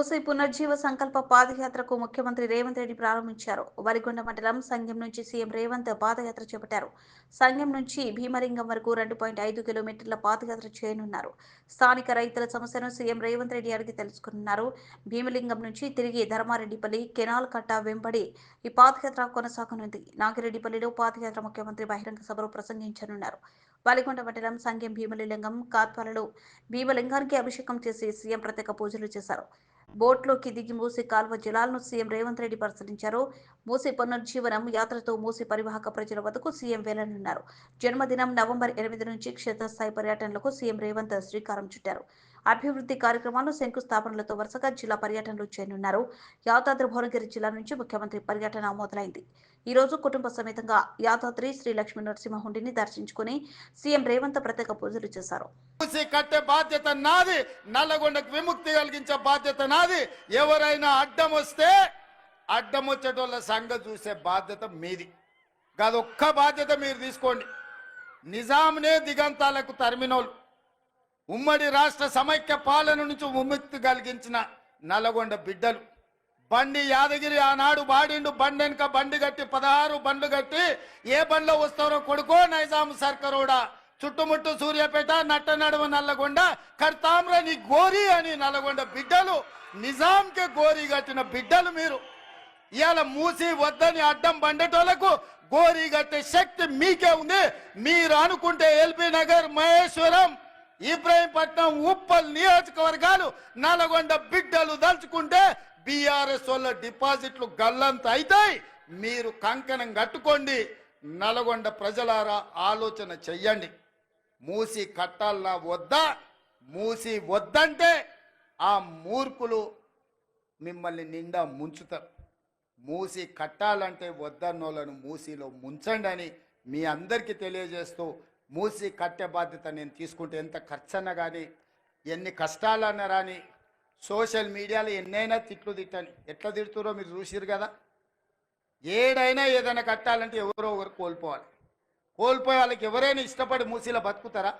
మూసి పునర్జీవ సంకల్ప పాదయాత్రకు ముఖ్యమంత్రి రేవంత్ రెడ్డి ప్రారంభించారు. వరిగొండ మండలం సంఘం నుంచి సీఎం రేవంత్ పాదయాత్ర చేపట్టారు. సంఘం నుంచి భీమలింగం వరకు రెండు పాయింట్ ఐదు కిలోమీటర్ల పాదయాత్ర చేయనున్నారు. స్థానిక రైతుల సమస్యను సీఎం రేవంత్ రెడ్డి అడిగి తెలుసుకున్నారు. భీమలింగం నుంచి తిరిగి ధర్మారెడ్డిపల్లి కెనాల్ కట్ట వెంబడి ఈ పాదయాత్ర కొనసాగనుంది. నాగిరెడ్డిపల్లిలో పాదయాత్ర ముఖ్యమంత్రి బహిరంగ సభలో ప్రసంగించనున్నారు. వలిగొండ మండలం సంఘం భీమలింగం కాత్వాలలో భీమలింగానికి అభిషేకం చేసి సీఎం ప్రత్యేక పూజలు చేశారు. బోట్లోకి దిగి మూసి కాల్వ జలాలను సీఎం రేవంత్ రెడ్డి పరిశీలించారు. మూసి పునరుజ్జీవనం యాత్రతో మూసి పరివాహక ప్రజల వద్దకు సీఎం వెళ్ళనున్నారు జన్మదినం నవంబర్ ఎనిమిది నుంచి క్షేత్రస్థాయి పర్యటనలకు సీఎం రేవంత్ శ్రీకారం చుట్టారు. అభివృద్ధి కార్యక్రమాలు శంకుస్థాపనలతో వరుసగా జిల్లా పర్యటనలు చేయనున్నారు. యాదాద్రి భువనగిరి జిల్లా నుంచి ముఖ్యమంత్రి పర్యటన మొదలైంది. ఈ రోజు కుటుంబ సమేతంగా యాదాద్రి శ్రీ లక్ష్మీ నరసింహహుండిని దర్శించుకుని సీఎం రేవంత్ ప్రత్యేక పూజలు చేశారు. కట్టే బాధ్యత నాది నల్లగొండకు విముక్తి కలిగించే బాధ్యత నాది. ఎవరైనా అడ్డం వస్తే అడ్డం వచ్చేటోళ్ళ సంగతి చూసే బాధ్యత మీది. ఒక్క బాధ్యత మీరు తీసుకోండి. నిజాంనే దిగంతాలకు తరిమినోళ్ళు. ఉమ్మడి రాష్ట్ర సమైక్య పాలన నుంచి విముక్తి కలిగించిన నల్లగొండ బిడ్డలు. బండి యాదగిరి ఆనాడు బాడిండు బండి వెనుక బండి కట్టి పదహారు బండ్లు కట్టి ఏ బండ్లో వస్తారో కొడుకో నైజాం సర్కరోడా. చుట్టుముట్టు సూర్యాపేట నట్ట నడుమ నల్లగొండ కర్తామ్ర నీ గోరి అని నల్లగొండ బిడ్డలు నిజాంకే గోరి కట్టిన బిడ్డలు మీరు. ఇవాళ మూసి వద్దని అడ్డం బండేటోళ్ళకు గోరి కట్టే శక్తి మీకే ఉంది. మీరు అనుకుంటే ఎల్బీ నగర్ మహేశ్వరం. ఇబ్రాహీంపట్నం ఉప్పల్ నియోజకవర్గాలు నల్గొండ బిడ్డలు దలుచుకుంటే బీఆర్ఎస్ వాళ్ళ డిపాజిట్లు గల్లంత అవుతాయి మీరు కంకణం కట్టుకోండి. నల్గొండ ప్రజలారా ఆలోచన చెయ్యండి. మూసి కట్టాలన్నా వద్దా? మూసి వద్దంటే ఆ మూర్ఖులు మిమ్మల్ని నిండా ముంచుతారు. మూసి కట్టాలంటే వద్దన్నోళ్ళను మూసిలో ముంచండి అని మీ అందరికీ తెలియజేస్తూ మూసి కట్టే బాధ్యత నేను తీసుకుంటే ఎంత ఖర్చన్నా కానీ ఎన్ని కష్టాలన్నా రాని సోషల్ మీడియాలో ఎన్నైనా తిట్లు తిట్టని ఎట్లా తిడుతురో మీరు చూసిరు కదా. ఏడైనా ఏదైనా కట్టాలంటే ఎవరో ఒకరు కోల్పోవాలి. కోల్పోయే వాళ్ళకి ఎవరైనా ఇష్టపడి మూసీలో బతుకుతారా?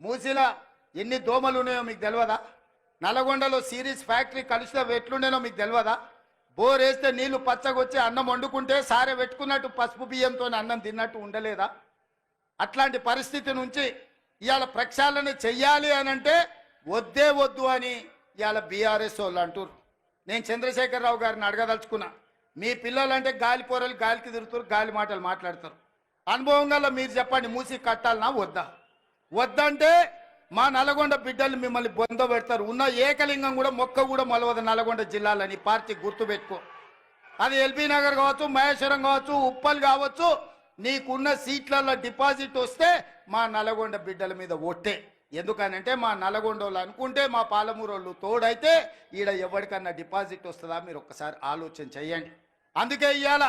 మూసీలో ఎన్ని దోమలు ఉన్నాయో మీకు తెలియదా నల్గొండలో సిరీస్ ఫ్యాక్టరీ కలిసిలో ఎట్లుండేనో మీకు తెలియదా బోర్ వేస్తే నీళ్ళు పచ్చగొచ్చి అన్నం వండుకుంటే సారే పెట్టుకున్నట్టు పసుపు బియ్యంతో అన్నం తిన్నట్టు ఉండలేదా? అట్లాంటి పరిస్థితి నుంచి ఇవాళ ప్రక్షాళన చెయ్యాలి అని అంటే వద్దే వద్దు అని ఇవాళ బీఆర్ఎస్ వాళ్ళు అంటారు నేను చంద్రశేఖరరావు గారిని అడగదలుచుకున్నా. మీ పిల్లలంటే గాలి పోరలు గాలికి తిరుగుతారు గాలి మాటలు మాట్లాడతారు. అనుభవం గల మీరు చెప్పండి మూసి కట్టాలనా వద్దా? వద్దంటే మా నల్గొండ బిడ్డలు మిమ్మల్ని బొంద పెడతారు. ఉన్న ఏకలింగం కూడా మొక్క కూడా మొలవదు నల్గొండ జిల్లాలని. పార్టీ గుర్తుపెట్టుకో. అది ఎల్బీ నగర్ కావచ్చు మహేశ్వరం కావచ్చు ఉప్పల్ కావచ్చు నీకున్న సీట్లలో డిపాజిట్ వస్తే మా నల్గొండ బిడ్డల మీద ఒట్టే ఎందుకనంటే మా నల్గొండ అనుకుంటే మా పాలమూరు తోడైతే ఈడ ఎవరికన్నా డిపాజిట్ వస్తుందా మీరు ఒక్కసారి ఆలోచన చేయండి. అందుకే ఇవాళ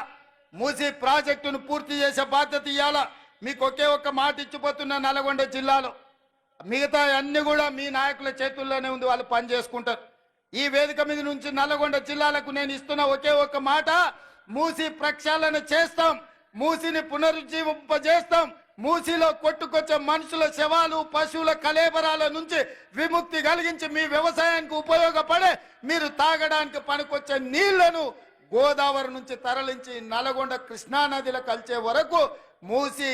మూసి ప్రాజెక్టును పూర్తి చేసే బాధ్యత ఇవాళ మీకు ఒకే ఒక్క మాట ఇచ్చిపోతున్న నల్గొండ జిల్లాలో. మిగతా అన్ని కూడా మీ నాయకుల చేతుల్లోనే ఉంది వాళ్ళు పని చేసుకుంటారు. ఈ వేదిక మీద నుంచి నల్గొండ జిల్లాలకు నేను ఇస్తున్న ఒకే ఒక్క మాట మూసి ప్రక్షాళన చేస్తాం. మూసిని పునరుజ్జీవింపజేస్తాం. మూసిలో కొట్టుకొచ్చే మనుషుల శవాలు పశువుల కలేబరాల నుంచి విముక్తి కలిగించి మీ వ్యవసాయానికి ఉపయోగపడే మీరు తాగడానికి పనికొచ్చే నీళ్ళను గోదావరి నుంచి తరలించి నల్గొండ కృష్ణా నదిలో కలిసే వరకు మూసి